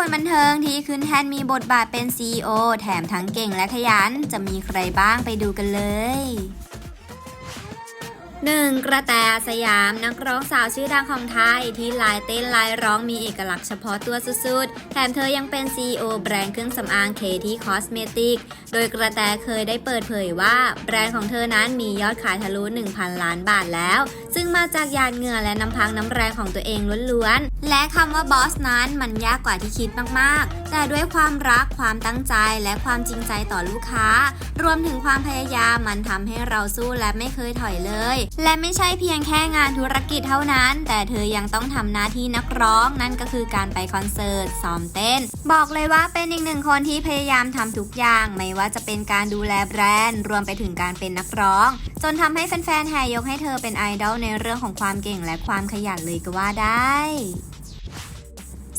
คนเทิงที่ขึ้นแทนมีบทบาทเป็น CEO แถมทั้งเก่งและขยัน จะมีใครบ้างไปดูกันเลย 1. กระแตสยามนักร้องสาวชื่อดังของไทย ที่ลายเต้นลายร้องมีเอกลักษณ์เฉพาะตัวสุดๆ แถมเธอยังเป็น CEO แบรนด์เครื่องสำอางเคที่คอสเมติก โดยกระแตเคยได้เปิดเผยว่า แบรนด์ของเธอนั้นมียอดขายทะลุ 1,000 ล้านบาทแล้ว ซึ่งมาจากยาดเหงื่อและน้ำพักน้ำแรงของตัวเองล้วนๆ และคำว่าบอสนั้นมันยากกว่าที่คิดมากๆ แต่ด้วยความรักความตั้งใจและความจริงใจต่อลูกค้า รวมถึงความพยายามมันทำให้เราสู้และไม่เคยถอยเลย และไม่ใช่เพียงแค่งานธุรกิจเท่านั้น แต่เธอยังต้องทำหน้าที่นักร้องนั่นก็คือการไปคอนเสิร์ตซ้อมเต้น บอกเลยว่าเป็นอีกหนึ่งคนที่พยายามทำทุกอย่างไม่ว่าจะเป็นการดูแลแบรนด์ รวมไปถึงการเป็นนักร้อง จนทำให้แฟนๆแห่ยกให้เธอเป็นไอดอลในเรื่องของความเก่งและความขยันเลยก็ว่าได้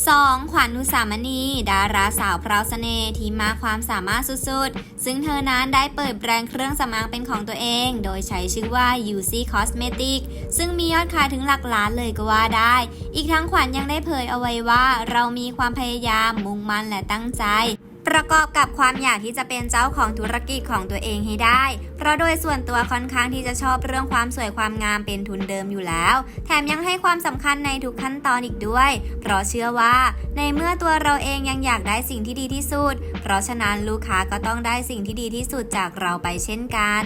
2. ขวัญอุสามณี ดาราสาวพราวเสน่ห์ที่มาความสามารถสุดๆ ซึ่งเธอนั้นได้เปิดแบรนด์เครื่องสำอางเป็นของตัวเอง โดยใช้ชื่อว่า UC Cosmetic ซึ่งมียอดขายถึงหลักล้านเลยก็ว่าได้ อีกทั้งขวัญยังได้เผยเอาไว้ว่า เรามีความพยายามมุ่งมั่นและตั้งใจ ประกอบกับความอยากที่จะเป็นเจ้าของธุรกิจของตัวเองให้ได้ เพราะโดยส่วนตัวค่อนข้างที่จะชอบเรื่องความสวยความงามเป็นทุนเดิมอยู่แล้ว แถมยังให้ความสำคัญในทุกขั้นตอนอีกด้วย เพราะเชื่อว่า ในเมื่อตัวเราเองยังอยากได้สิ่งที่ดีที่สุด เพราะฉะนั้นลูกค้าก็ต้องได้สิ่งที่ดีที่สุดจากเราไปเช่นกัน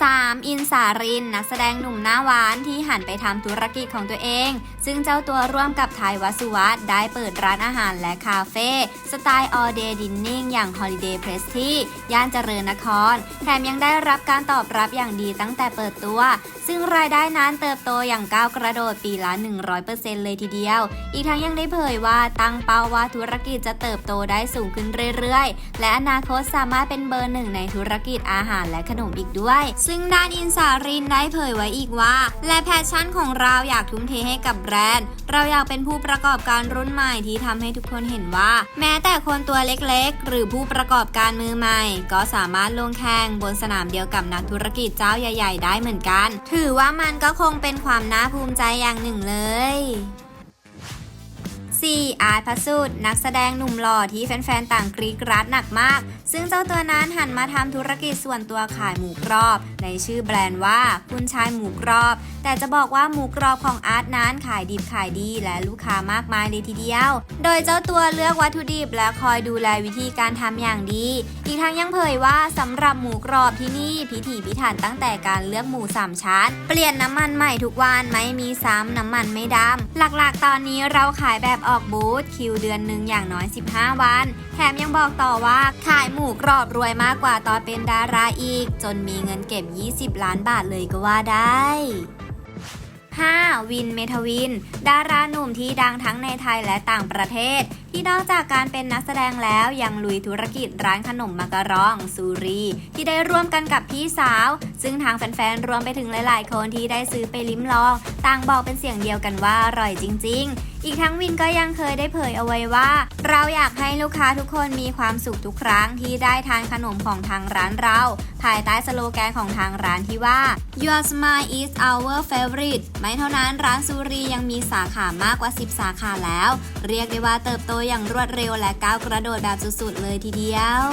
3. อินสาริน นักแสดงหนุ่มหน้าหวานที่หันไปทำธุรกิจของตัวเอง ซึ่งเจ้าตัวร่วมกับไทยวสุวัตได้เปิดร้านอาหารและคาเฟ่สไตล์ all day dining อย่าง Holiday p r e s t y ย่านเจริญนคร แถมยังได้รับการตอบรับอย่างดีตั้งแต่เปิดตัว ซึ่งรายได้นั้นเติบโตอย่างก้าวกระโดดปีละ 100%เลยทีเดียว อีกทั้งยังได้เผยว่าตั้งเป้าว่าธุรกิจจะเติบโตได้สูงขึ้นเรื่อยๆ และอนาคตสามารถเป็นเบอร์หนึ่งในธุรกิจอาหารและขนมอีกด้วย ซึ่งด้านอินสารินได้เผยไว้อีกว่า และแพชชั่นของเราอยากทุ่มเทให้กับแบรนด์ เราอยากเป็นผู้ประกอบการรุ่นใหม่ที่ทำให้ทุกคนเห็นว่า แม้แต่คนตัวเล็กๆ หรือผู้ประกอบการมือใหม่ ก็สามารถลงแข่งบนสนามเดียวกับนักธุรกิจเจ้าใหญ่ ๆ ได้เหมือนกัน ถือว่ามันก็คงเป็นความน่าภูมิใจอย่างหนึ่งเลย 4. อาร์ตพระสุดนักแสดงหนุ่มหล่อที่แฟนๆ ต่างกรีดกราดหนักมาก ซึ่งเจ้าตัวนั้นหันมาทำธุรกิจส่วนตัวขายหมูกรอบ ในชื่อแบรนด์ว่าคุณชายหมูกรอบ แต่จะบอกว่าหมูกรอบของอาร์ตนั้นขายดิบขายดีและลูกค้ามากมายเลยทีเดียว โดยเจ้าตัวเลือกวัตถุดิบและคอยดูแลวิธีการทำอย่างดี อีกทั้งยังเผยว่าสำหรับหมูกรอบที่นี่พิถีพิถันตั้งแต่การเลือกหมูสามชั้น เปลี่ยนน้ำมันใหม่ทุกวันไม่มีซ้ำน้ำมันไม่ดำหลักๆ ตอนนี้เราขายแบบออกบูธคิวเดือนหนึ่งอย่างน้อย 15 วัน แถมยังบอกต่อว่าขายหมูกรอบรวยมากกว่าตอนเป็นดาราอีก จนมีเงินเก็บ 20 ล้านบาทเลยก็ว่าได้ 5. วินเมทวิน ดาราหนุ่มที่ดังทั้งในไทยและต่างประเทศ ที่นอกจากการเป็นนักแสดงแล้วยังลุยธุรกิจร้านขนมมักกะรอง ซูรี ที่ได้ร่วมกันกับพี่สาว ซึ่งทางแฟนๆ รวมไปถึงหลายๆ คนที่ได้ซื้อไปลิ้มลอง ต่างบอกเป็นเสียงเดียวกันว่าอร่อยจริง ๆ อีกทั้งวินก็ยังเคยได้เผยเอาไว้ว่า เราอยากให้ลูกค้าทุกคนมีความสุขทุกครั้งที่ได้ทานขนมของทางร้านเรา ภายใต้สโลแกนของทางร้านที่ว่า Your smile is our favorite ไม่เท่านั้นร้านซูรียังมีสาขามากกว่า 10 สาขาแล้ว เรียกได้ว่าเติบโตอย่างรวดเร็วและก้าวกระโดดแบบสุดๆเลยทีเดียว